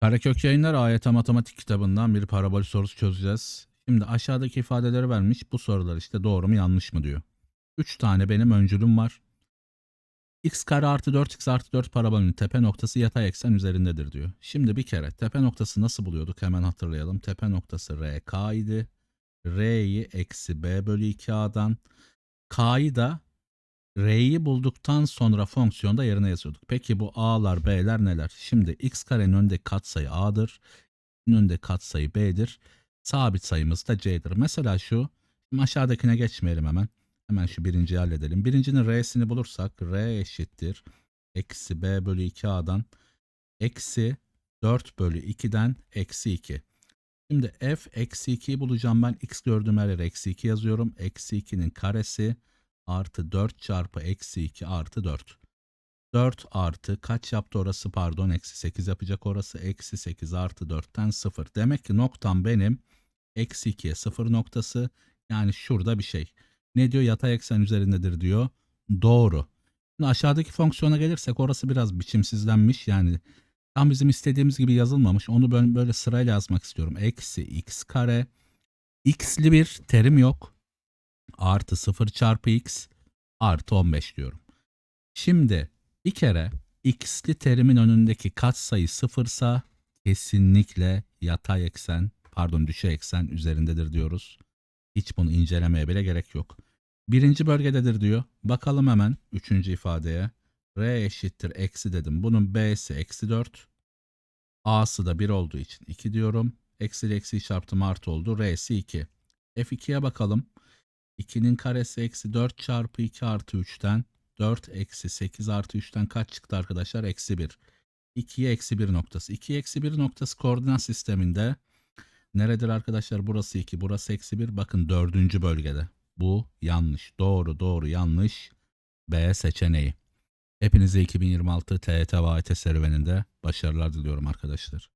Karekök Yayınlar AYT Matematik kitabından bir parabol sorusu çözeceğiz. Şimdi aşağıdaki ifadeleri vermiş. Bu sorular işte doğru mu yanlış mı diyor. 3 tane benim öncülüm var. x kare artı 4x artı 4 parabolünün tepe noktası yatay eksen üzerindedir diyor. Şimdi bir kere tepe noktası nasıl buluyorduk hemen hatırlayalım. Tepe noktası RK idi. R'yi eksi B bölü 2A'dan. K'yı da R'yi bulduktan sonra fonksiyonda yerine yazıyorduk. Peki bu A'lar B'ler neler? Şimdi x karenin önünde katsayı A'dır. Önünde katsayı B'dir. Sabit sayımız da C'dir. Mesela şu şimdi aşağıdakine geçmeyelim hemen. Hemen şu birinciyi halledelim. Birincinin R'sini bulursak R eşittir. Eksi B bölü 2A'dan eksi 4 bölü 2'den eksi 2. Şimdi f eksi 2'yi bulacağım ben. x gördüğüm her yere eksi 2 yazıyorum. Eksi 2'nin karesi artı 4 çarpı eksi 2 artı 4. 4 artı kaç yaptı orası pardon eksi 8 yapacak orası eksi 8 artı 4'ten 0. Demek ki noktam benim eksi 2'ye 0 noktası yani şurada bir şey. Ne diyor yatay eksen üzerindedir diyor. Doğru. Şimdi aşağıdaki fonksiyona gelirsek orası biraz biçimsizlenmiş yani tam bizim istediğimiz gibi yazılmamış. Onu böyle, böyle sırayla yazmak istiyorum. Eksi x kare x'li bir terim yok artı 0 çarpı x artı 15 diyorum. Şimdi bir kere x'li terimin önündeki katsayı sıfırsa kesinlikle yatay eksen pardon düşey eksen üzerindedir diyoruz. Hiç bunu incelemeye bile gerek yok. Birinci bölgededir diyor. Bakalım hemen üçüncü ifadeye. R eşittir eksi dedim. Bunun B'si eksi 4. A'sı da 1 olduğu için 2 diyorum. Eksi eksiyi çarptım artı oldu. R'si 2. F2'ye bakalım. 2'nin karesi eksi 4 çarpı 2 artı 3'ten 4 eksi 8 artı 3'ten kaç çıktı arkadaşlar? Eksi 1. 2'ye eksi 1 noktası. 2'ye eksi 1 noktası koordinat sisteminde neredir arkadaşlar? Burası 2, burası eksi 1. Bakın dördüncü bölgede. Bu yanlış. Doğru, doğru, yanlış. B seçeneği. Hepinize 2026 TET ve serüveninde başarılar diliyorum arkadaşlar.